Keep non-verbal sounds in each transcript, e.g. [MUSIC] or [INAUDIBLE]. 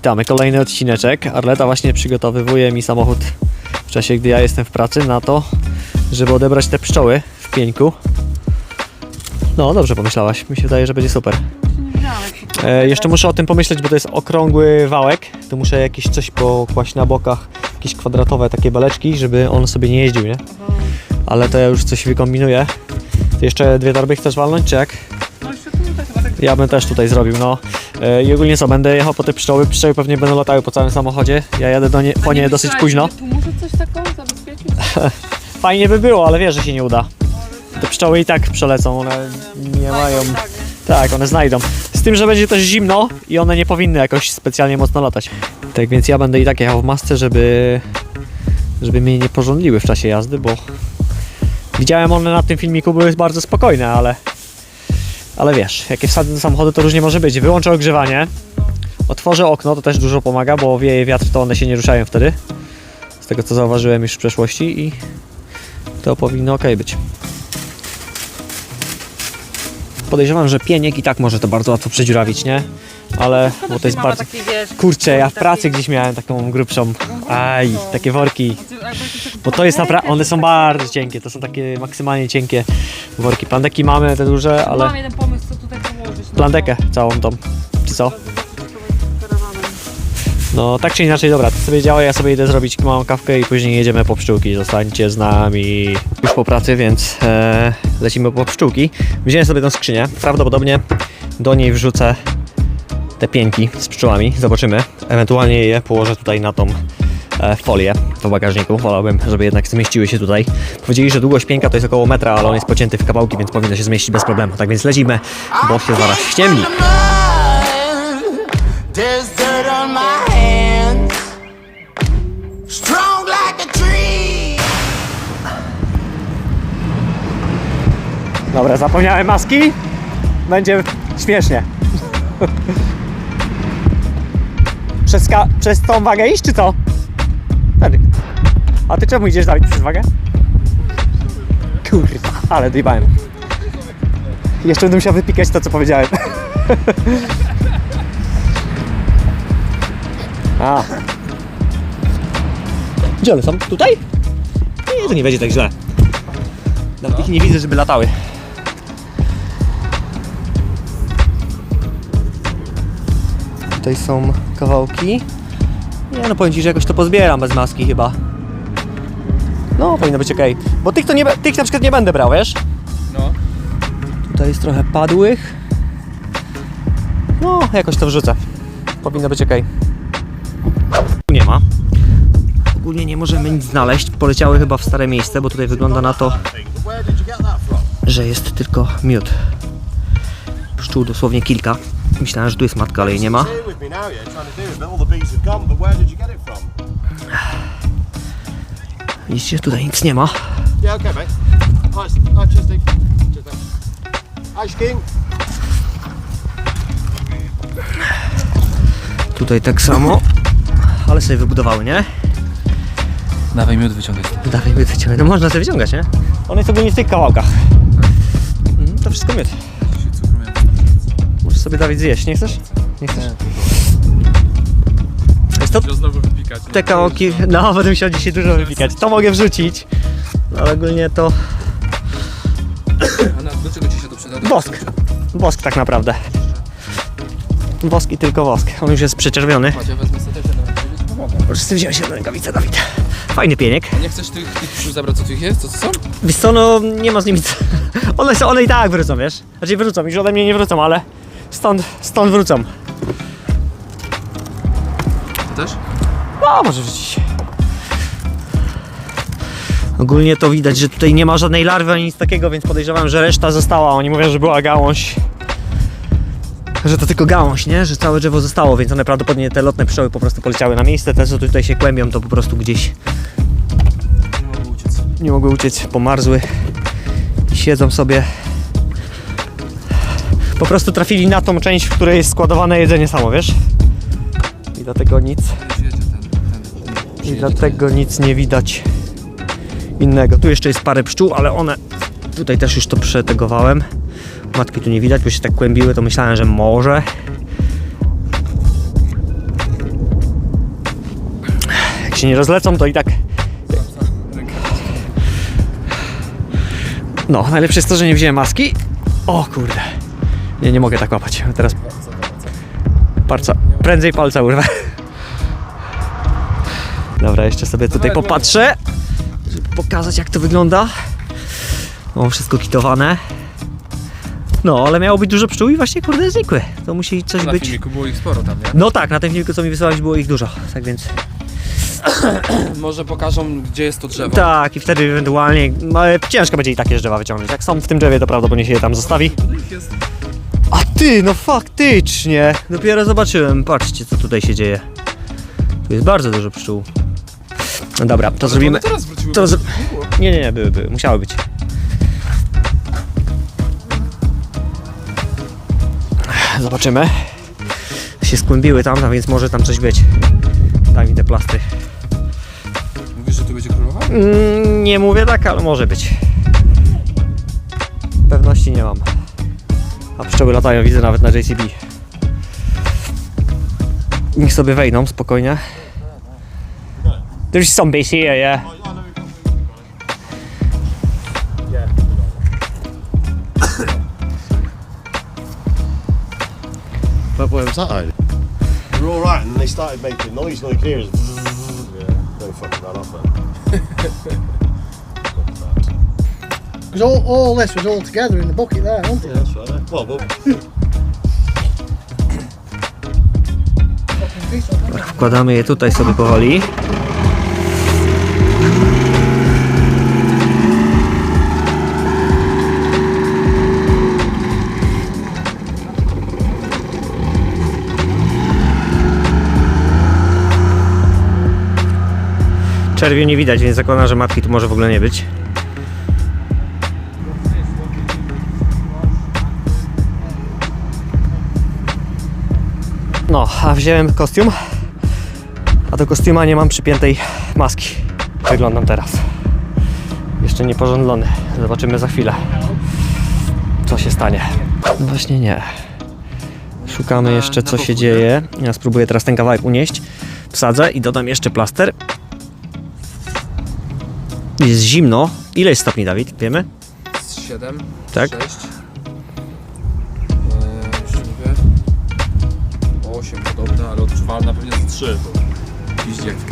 Witamy, kolejny odcineczek. Arleta właśnie przygotowywuje mi samochód w czasie, gdy ja jestem w pracy na to, żeby odebrać te pszczoły w pieńku. No, dobrze pomyślałaś. Mi się wydaje, że będzie super. E, jeszcze muszę o tym pomyśleć, bo to jest okrągły wałek. To muszę jakieś coś pokłaść na bokach, jakieś kwadratowe takie beleczki, żeby on sobie nie jeździł, nie? Ale to ja już coś wykombinuję. Ty jeszcze dwie torby chcesz walnąć, czy jak? No jeszcze tu tak Ja bym też tutaj zrobił, no. E, I ogólnie co, będę jechał po te pszczoły. Pszczoły pewnie będą latały po całym samochodzie. Ja jadę do nie, po nie dosyć późno. Tu muszę coś takiego zabezpieczyć? [LAUGHS] Fajnie by było, ale wiesz, że się nie uda. Te pszczoły i tak przelecą, one nie mają... Tak, one znajdą. Z tym, że będzie też zimno i one nie powinny jakoś specjalnie mocno latać. Tak więc ja będę i tak jechał w masce, żeby, żeby mnie nie porządliły w czasie jazdy, bo widziałem one na tym filmiku były bardzo spokojne, ale ale wiesz, jak je wsadzę do samochodu to różnie może być. Wyłączę ogrzewanie, otworzę okno, to też dużo pomaga, bo wieje wiatr, to one się nie ruszają wtedy. Z tego co zauważyłem już w przeszłości i to powinno ok być. Podejrzewam, że pieniek i tak może to bardzo łatwo przedziurawić, nie? Ale, bo to jest bardzo... Kurczę, ja w pracy gdzieś miałem taką grubszą. Aj, takie worki. Bo to jest naprawdę, one są bardzo cienkie, to są takie maksymalnie cienkie worki. Plandeki mamy te duże, ale Mam jeden pomysł, co tutaj położyć. no plandekę całą tą, czy co? No tak czy inaczej, dobra, ty sobie działaj, ja sobie idę zrobić małą kawkę i później jedziemy po pszczółki. Zostańcie z nami już po pracy, więc e, lecimy po pszczółki. Wziąłem sobie tą skrzynię, prawdopodobnie do niej wrzucę te pieńki z pszczołami, zobaczymy. Ewentualnie je położę tutaj na tą e, folię w bagażniku. Wolałbym, żeby jednak zmieściły się tutaj. Powiedzieli, że długość pięka to jest około metra, ale on jest pocięty w kawałki, więc powinno się zmieścić bez problemu. Tak więc lecimy, bo się zaraz ściemni. Dobra, zapomniałem maski. Będzie śmiesznie. [LAUGHS] przez, przez tą wagę iść, czy co? Wtedy. A ty czemu idziesz Dawid przez wagę? Kurwa, ale dojebałem. Jeszcze będę musiał wypikać to, co powiedziałem. [LAUGHS] A. Gdzie one są? Tutaj? Nie, to nie będzie tak źle. Nawet ich nie widzę, żeby latały. Tutaj są kawałki. Nie no, powiem Ci, że jakoś to pozbieram bez maski chyba. No, powinno być ok. Bo tych to nie, tych na przykład nie będę brał, wiesz? No. Tutaj jest trochę padłych. No, jakoś to wrzucę. Powinno być ok. Nie ma. Ogólnie nie możemy nic znaleźć. Poleciały chyba w stare miejsce, bo tutaj wygląda na to, że jest tylko miód. Pszczół dosłownie kilka. Myślałem, że tu jest matka, ale jej nie ma. Now, yeah, trying to do it, but all the bees have gone. But where did you get it from? [SIGHS] Widzicie, tutaj nic nie ma. Yeah, okay, mate. Nice. Cheers, mate. Hi, skiing. Tutaj tak samo. Ale sobie wybudowały, nie? Dawaj miód wyciągać. Dawaj miód wyciągać. No można sobie wyciągać, nie? On jest ogólnie w tych kawałkach. Mhm, to wszystko miód. Możesz sobie Dawid zjeść, nie chcesz? Nie chcesz? Znowu wypikać. te kawałki, no będę musiał dzisiaj dużo wypikać. To mogę wrzucić, ale ogólnie to A na, do czego ci się to przyda? wosk. Wosk tak naprawdę. Wosk i tylko wosk. On już jest przeczerwiony. Chodź, ja wezmę sobie sobie wziąć jedną rękawicę, Dawid. Fajny pieniek. Nie chcesz tych, tych zabrać, co tu ich jest? Co to są? Wiesz co, no nie ma z nimi. [LAUGHS] One, są, one i tak wrócą, wiesz? Znaczy wrócą, już ode mnie nie wrócą, ale stąd, stąd wrócą. No, może wrzucić. Ogólnie to widać, że tutaj nie ma żadnej larwy ani nic takiego, więc podejrzewam, że reszta została. Oni mówią, że była gałąź. Że to tylko gałąź, nie? Że całe drzewo zostało, więc one prawdopodobnie te lotne pszczoły po prostu poleciały na miejsce. Te, co tutaj się kłębią, to po prostu gdzieś nie mogły uciec, pomarzły i siedzą sobie. Po prostu trafili na tą część, w której jest składowane jedzenie samo, wiesz? I dlatego nic, i dlatego nic nie widać innego. Tu jeszcze jest parę pszczół, ale one tutaj też już to przetegowałem. Matki tu nie widać, bo się tak kłębiły, to myślałem, że może. się nie rozlecą, to i tak... No, najlepsze jest to, że nie wziąłem maski. O kurde. Nie, nie mogę tak łapać. Teraz palca, prędzej palca urwę. Dobra, jeszcze sobie tutaj popatrzę, żeby pokazać jak to wygląda. O, wszystko kitowane. No, ale miało być dużo pszczół i właśnie kurde znikły. To musi coś Na być. filmiku było ich sporo tam, nie? No tak, na tym filmiku co mi wysłałeś było ich dużo, tak więc... [CLEARS THROAT] Może pokażą, gdzie jest to drzewo. Tak, i wtedy ewentualnie no, ale ciężko będzie i takie drzewa wyciągnąć. Jak są w tym drzewie, to prawdopodobnie się je tam zostawi. Jest ty, no faktycznie! Dopiero zobaczyłem, patrzcie co tutaj się dzieje. Tu jest bardzo dużo pszczół. No dobra, to zrobimy... Teraz wróciły. To nie. Nie, nie, były, były, musiały być. Zobaczymy. Się skłębiły tam, a więc może tam coś być. Daj mi te plastry. Mówisz, że tu będzie królowa? Mm, nie mówię tak, ale może być. Pewności nie mam. A pszczoły latają, widzę nawet na JCB. Niech sobie wejdą spokojnie. There's some base here, yeah. But where was that hiding? We were alright and they started making noise, no clear as Yeah, they fucking ran off then. Because all, all this was all together in the bucket there, wasn't Yeah, it? that's right. yeah. Well. Wkładamy je tutaj sobie powoli. Czerwiu nie widać, więc zakładam, że matki tu może w ogóle nie być. No, a wziąłem kostium. A do kostiuma nie mam przypiętej maski. Wyglądam teraz. Jeszcze nie porządlony. Zobaczymy za chwilę, co się stanie. No właśnie nie. Szukamy jeszcze, co się dzieje. Ja spróbuję teraz ten kawałek unieść. Wsadzę i dodam jeszcze plaster. Jest zimno. Ile jest stopni, Dawid? Wiemy? Z 7, Tak. 6. fal, na pewno z trzy. Jeździ jak w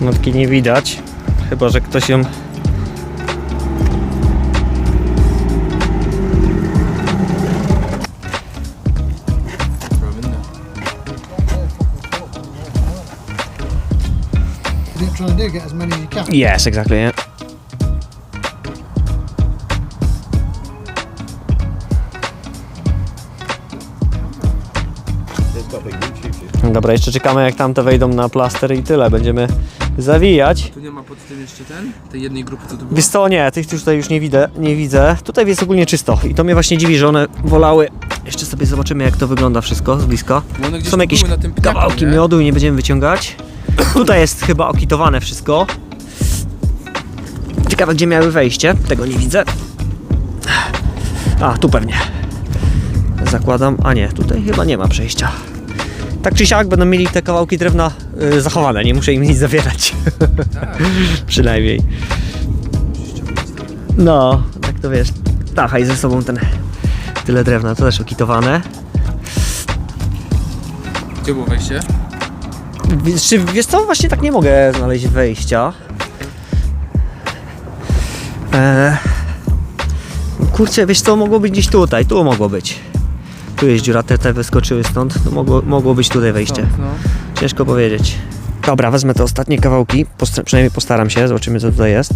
[CLEARS THROAT] nie widać, chyba że ktoś ją Yes, exactly. Yeah. Dobra, jeszcze czekamy jak tamte wejdą na plaster i tyle. Będziemy zawijać. Tu nie ma pod tym jeszcze ten? Tej jednej grupy, co tu było? Wiesz co, nie, tych tutaj już nie widzę, nie widzę. Tutaj jest ogólnie czysto i to mnie właśnie dziwi, że one wolały. Jeszcze sobie zobaczymy jak to wygląda wszystko z bliska. Bo one gdzieś Są tu jakieś były na tym pniaku, Kawałki nie? miodu i nie będziemy wyciągać. Tutaj jest chyba okitowane wszystko. Ciekawe gdzie miały wejście, tego nie widzę. A, tu pewnie. Zakładam, a nie, tutaj chyba nie ma przejścia. Tak czy siak będą mieli te kawałki drewna y, zachowane, nie muszę im nic zawierać. [LAUGHS] Przynajmniej. No, tak to wiesz. Tachaj ze sobą ten tyle drewna, to też okitowane. Gdzie było wejście? Wiesz, Czy wiesz co, właśnie tak nie mogę znaleźć wejścia. Eee, kurczę, wiesz co, mogło być gdzieś tutaj, tu mogło być. Tu jest dziura, te, te wyskoczyły stąd, no mogło, mogło być tutaj wejście. No. Ciężko powiedzieć. Dobra, wezmę te ostatnie kawałki, posta- przynajmniej postaram się, zobaczymy co tutaj jest.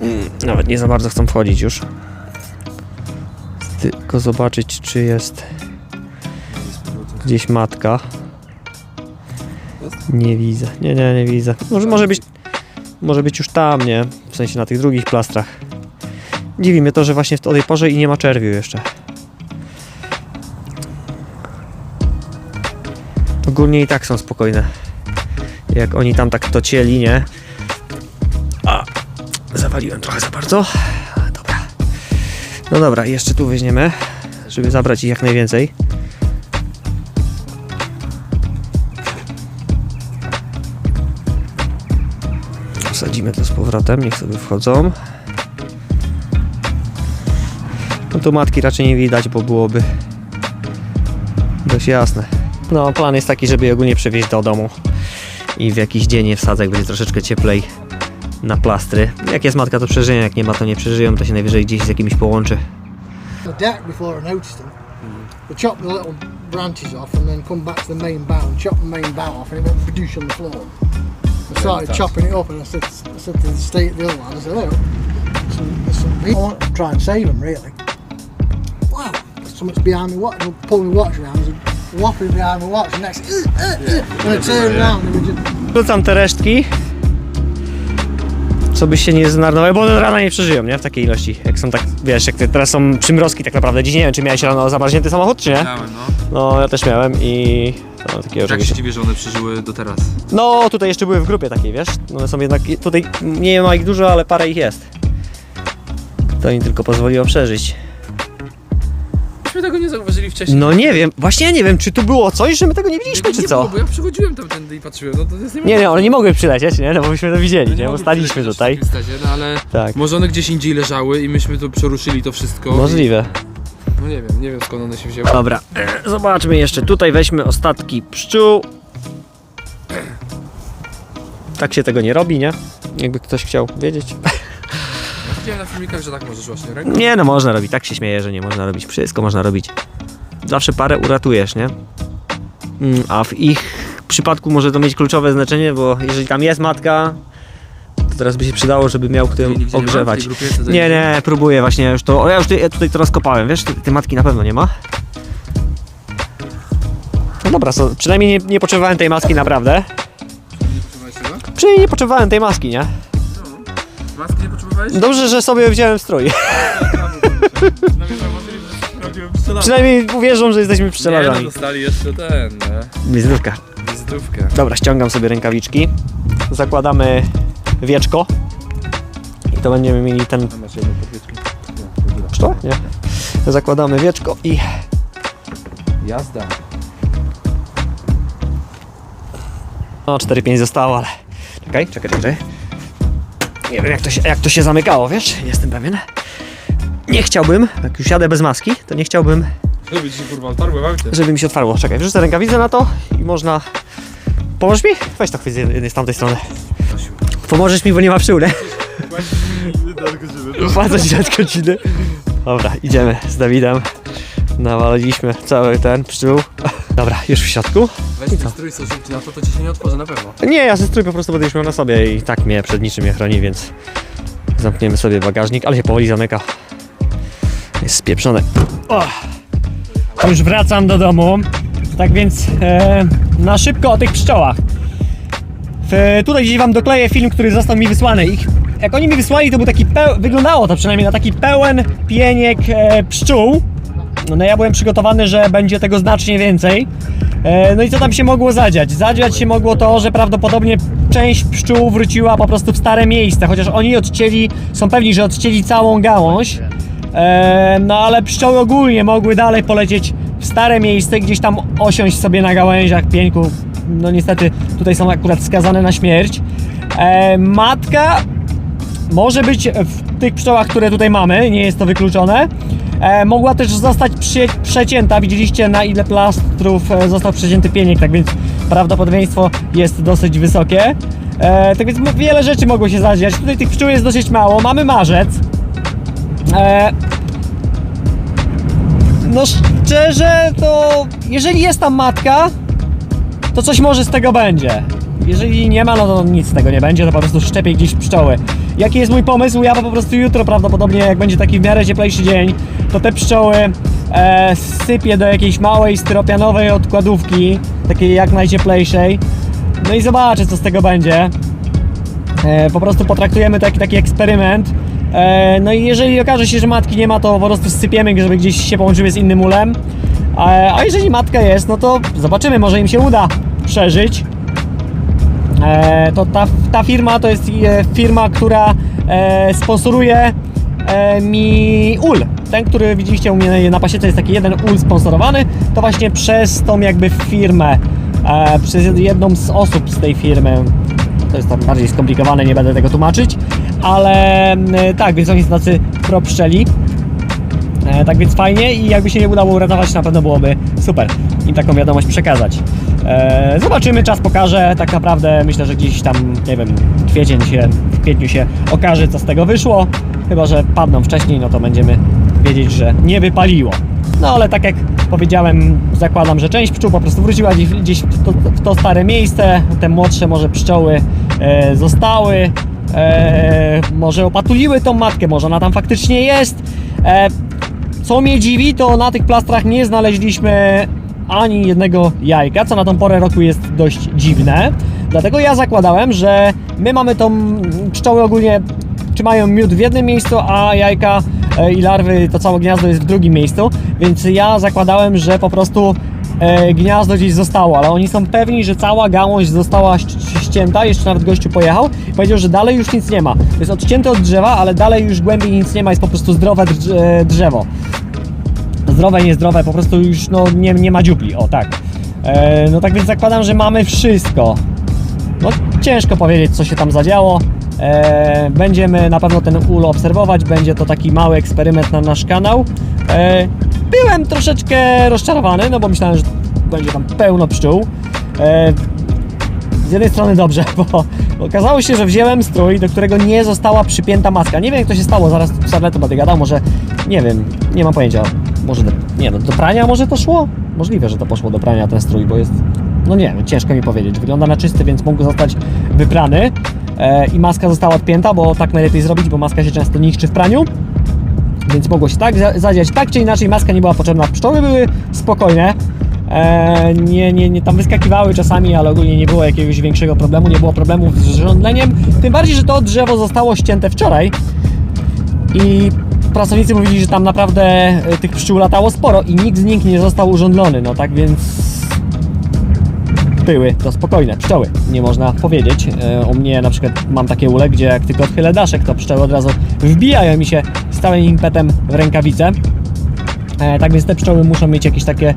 Mm, Nawet nie za bardzo chcą wchodzić już. Tylko zobaczyć, czy jest gdzieś matka. Nie widzę. Nie, nie, nie widzę. Może, może być. Może być już tam, nie? W sensie na tych drugich plastrach. Dziwi mnie to, że właśnie w tej porze i nie ma czerwiu jeszcze. Ogólnie i tak są spokojne. Jak oni tam tak to cieli, nie? A, zawaliłem trochę za bardzo. Dobra. No dobra, jeszcze tu weźmiemy, żeby zabrać ich jak najwięcej. Wsadzimy to z powrotem, niech sobie wchodzą. No tu matki raczej nie widać, bo byłoby dość jasne. No, plan jest taki, żeby je ogólnie przewieźć do domu i w jakiś dzień je wsadzę, jak będzie troszeczkę cieplej na plastry. Jak jest matka, to przeżyją, jak nie ma, to nie przeżyją, to się najwyżej gdzieś z jakimiś połączy. The deck before I noticed them. They chopped the little branches off and then come back to the main bough and chop the main bough off and it went produce on the floor. I started chopping it up and I said, I said to the state the other lad, I said, look, there's some, there's some people. I want to try and save them really. Wow, something's behind me watch, pull my watch around, whopper behind my watch and next, uh, uh, uh, when I turned around they were just Wrzucam te resztki, co byś się nie zmarnowały, bo one rana nie przeżyją, nie? W takiej ilości. Jak są tak, wiesz, jak te, teraz są przymrozki tak naprawdę. Dziś nie wiem, czy miałeś rano zamarznięty samochód, czy nie? Miałem, no. No, ja też miałem i... No, takiego Tak czegoś. się dziwię, że one przeżyły do teraz. No, tutaj jeszcze były w grupie takiej, wiesz? One są jednak, tutaj nie ma ich dużo, ale parę ich jest. To im tylko pozwoliło przeżyć. Myśmy tego nie zauważyli wcześniej. No nie wiem, właśnie ja nie wiem, czy tu było coś, że my tego nie widzieliśmy, nie czy było, co? bo ja przychodziłem tamtędy i patrzyłem, no to jest Nie, nie, one nie mogły przylecieć, nie? No bo byśmy to widzieli, nie? Bo staliśmy tutaj. w takim stadzie, No ale Tak, może one gdzieś indziej leżały i myśmy tu przeruszyli to wszystko. możliwe. I, no nie wiem, nie wiem skąd one się wzięły. Dobra, e, [CLEARS THROAT] zobaczmy jeszcze. Tutaj weźmy ostatki pszczół. [CLEARS THROAT] Tak się tego nie robi, nie? Jakby ktoś chciał wiedzieć. [LAUGHS] Widziałem na filmikach, że tak możesz właśnie ręką. Nie no, można robić. Tak się śmieję, że nie można robić. Wszystko można robić. Zawsze parę uratujesz, nie? Mm, A w ich przypadku może to mieć kluczowe znaczenie, bo jeżeli tam jest matka, to teraz by się przydało, żeby miał kto ją Nigdzie nie ma w ogrzewać. Nie, nie, próbuję właśnie już to. O, ja już tutaj, ja tutaj to rozkopałem, wiesz? Tej, tej matki na pewno nie ma. No dobra, so, przynajmniej nie, nie potrzebowałem tej maski naprawdę. Nie potrzebowałeś tego? Przynajmniej nie potrzebowałem tej maski, nie? Maski nie potrzebowałeś? Dobrze, że sobie wziąłem strój. Przynajmniej uwierzą, że jesteśmy Nie, no pszczelarzami. dostali jeszcze ten, nie? Wizytówka. Wizytówkę. Dobra, ściągam sobie rękawiczki. Zakładamy wieczko. I to będziemy mieli ten A masz jedną podwieczkę? pszczołę? Nie. Zakładamy wieczko i Jazda. No, 4-5 zostało, ale. Czekaj, czekaj, czekaj. Nie wiem, jak to, się, jak to się zamykało, wiesz? Nie jestem pewien. Nie chciałbym, jak już jadę bez maski, to nie chciałbym, Żeby ci się kurwa otarły w aucie. żeby mi się otwarło. Czekaj, wrzucę rękawicę na to i można. Pomożesz mi? Weź to chwyć z jednej, z tamtej strony. Pomożesz mi, bo nie ma nie? [LAUGHS] Płacę ci od godziny. Dobra, idziemy z Dawidem. Nawaliliśmy cały ten pszczół. Dobra, już w środku. Strój co szybciej na to, to ci się nie otworzy na pewno. Nie, ja ze strój po prostu będę już miał na sobie i tak mnie przed niczym nie chroni, więc zamkniemy sobie bagażnik, ale się powoli zamyka. Jest spieprzone. O! Już wracam do domu. Tak więc e, na szybko o tych pszczołach. W, tutaj gdzieś wam dokleję film, który został mi wysłany. Ich, jak oni mi wysłali, to był taki peł, wyglądało to przynajmniej na taki pełen pieniek e, pszczół. No ja byłem przygotowany, że będzie tego znacznie więcej. E, No i co tam się mogło zadziać? Zadziać się mogło to, że prawdopodobnie część pszczół wróciła po prostu w stare miejsce, chociaż oni odcięli, są pewni, że odcięli całą gałąź. E, No ale pszczoły ogólnie mogły dalej polecieć w stare miejsce, gdzieś tam osiąść sobie na gałęziach pieńku. No niestety tutaj są akurat skazane na śmierć. E, Matka może być w tych pszczołach, które tutaj mamy, nie jest to wykluczone. E, mogła też zostać przy, przecięta. Widzieliście na ile plastrów e, został przecięty pieniek, tak więc prawdopodobieństwo jest dosyć wysokie. E, tak więc wiele rzeczy mogło się zadziać. Tutaj tych pszczół jest dosyć mało. Mamy marzec. E, no szczerze to jeżeli jest tam matka, to coś może z tego będzie. Jeżeli nie ma, no to nic z tego nie będzie, to po prostu szczepię gdzieś pszczoły. Jaki jest mój pomysł? Ja po prostu jutro prawdopodobnie, jak będzie taki w miarę cieplejszy dzień, to te pszczoły e, sypię do jakiejś małej styropianowej odkładówki, takiej jak najcieplejszej. No i zobaczę, co z tego będzie. E, po prostu potraktujemy jak taki eksperyment. E, no i jeżeli okaże się, że matki nie ma, to po prostu sypiemy, żeby gdzieś się połączyły z innym ulem. E, a jeżeli matka jest, no to zobaczymy, może im się uda przeżyć. E, to ta, ta firma to jest e, firma, która e, sponsoruje mi ul. Ten, który widzieliście u mnie na pasiece jest taki jeden ul sponsorowany, to właśnie przez tą jakby firmę, przez jedną z osób z tej firmy. to jest tam bardziej skomplikowane, nie będę tego tłumaczyć, ale tak, więc oni są tacy pro pszczeli. E, tak więc fajnie i jakby się nie udało uratować, na pewno byłoby super im taką wiadomość przekazać. E, zobaczymy, czas pokaże. Tak naprawdę myślę, że gdzieś tam, nie wiem, kwiecień się, w kwietniu się okaże, co z tego wyszło. Chyba, że padną wcześniej, no to będziemy wiedzieć, że nie wypaliło. No ale tak jak powiedziałem, zakładam, że część pszczół po prostu wróciła gdzieś, gdzieś w, to, w to stare miejsce. Te młodsze może pszczoły e, zostały. E, może opatuliły tą matkę, może ona tam faktycznie jest. E, co mnie dziwi, to na tych plastrach nie znaleźliśmy ani jednego jajka, co na tą porę roku jest dość dziwne. Dlatego ja zakładałem, że my mamy tą pszczoły ogólnie trzymają miód w jednym miejscu, a jajka e, i larwy, to całe gniazdo jest w drugim miejscu, więc ja zakładałem, że po prostu e, gniazdo gdzieś zostało, ale oni są pewni, że cała gałąź została ścięta, jeszcze nawet gościu pojechał i powiedział, że dalej już nic nie ma. Jest odcięte od drzewa, ale dalej już głębiej nic nie ma, jest po prostu zdrowe e, drzewo zdrowe, niezdrowe, po prostu już no, nie, nie ma dziupli, o tak. E, no tak więc zakładam, że mamy wszystko. No ciężko powiedzieć, co się tam zadziało. E, będziemy na pewno ten ul obserwować, będzie to taki mały eksperyment na nasz kanał. E, byłem troszeczkę rozczarowany, no bo myślałem, że będzie tam pełno pszczół. E, z jednej strony dobrze, [LAUGHS] bo okazało się, że wziąłem strój, do którego nie została przypięta maska. Nie wiem, jak to się stało, zaraz z Arletą będę gadał, może, nie wiem, nie mam pojęcia. Może, do, nie no, do prania może to szło? Możliwe, że to poszło do prania ten strój, bo jest, no nie wiem, ciężko mi powiedzieć. Wygląda na czysty, więc mógł zostać wyprany e, i maska została odpięta, bo tak najlepiej zrobić, bo maska się często niszczy w praniu. Więc mogło się tak za- zadziać, tak czy inaczej maska nie była potrzebna. Pszczoły były spokojne. E, nie, nie, nie, tam wyskakiwały czasami, ale ogólnie nie było jakiegoś większego problemu, nie było problemów z żądleniem. Tym bardziej, że to drzewo zostało ścięte wczoraj i pracownicy mówili, że tam naprawdę e, tych pszczół latało sporo i nikt z nich nie został urządlony. No tak więc były to spokojne pszczoły, nie można powiedzieć. E, U mnie na przykład mam takie ule, gdzie jak tylko odchylę daszek, to pszczoły od razu wbijają mi się z całym impetem w rękawice. E, tak więc te pszczoły muszą mieć jakieś takie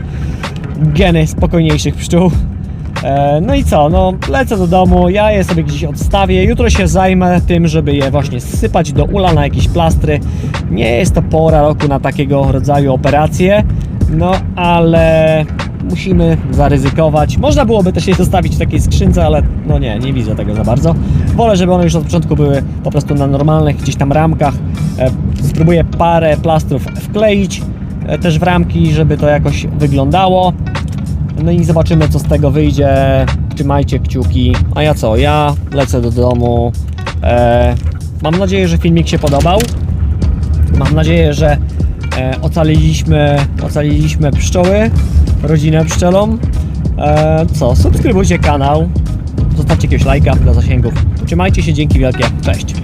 geny spokojniejszych pszczół. E, no i co, no lecę do domu, ja je sobie gdzieś odstawię, jutro się zajmę tym, żeby je właśnie zsypać do ula na jakieś plastry. Nie jest to pora roku na takiego rodzaju operacje, no ale musimy zaryzykować. Można byłoby też je zostawić w takiej skrzynce, ale no nie, nie widzę tego za bardzo. Wolę, żeby one już od początku były po prostu na normalnych gdzieś tam ramkach. E, spróbuję parę plastrów wkleić e, też w ramki, żeby to jakoś wyglądało. No i zobaczymy, co z tego wyjdzie. Trzymajcie kciuki. A ja co? Ja lecę do domu. E, mam nadzieję, że filmik się podobał. Mam nadzieję, że e, ocaliliśmy, ocaliliśmy pszczoły, rodzinę pszczelą. E, co? Subskrybujcie kanał. Zostawcie jakiegoś lajka dla zasięgów. Trzymajcie się, dzięki wielkie. Cześć.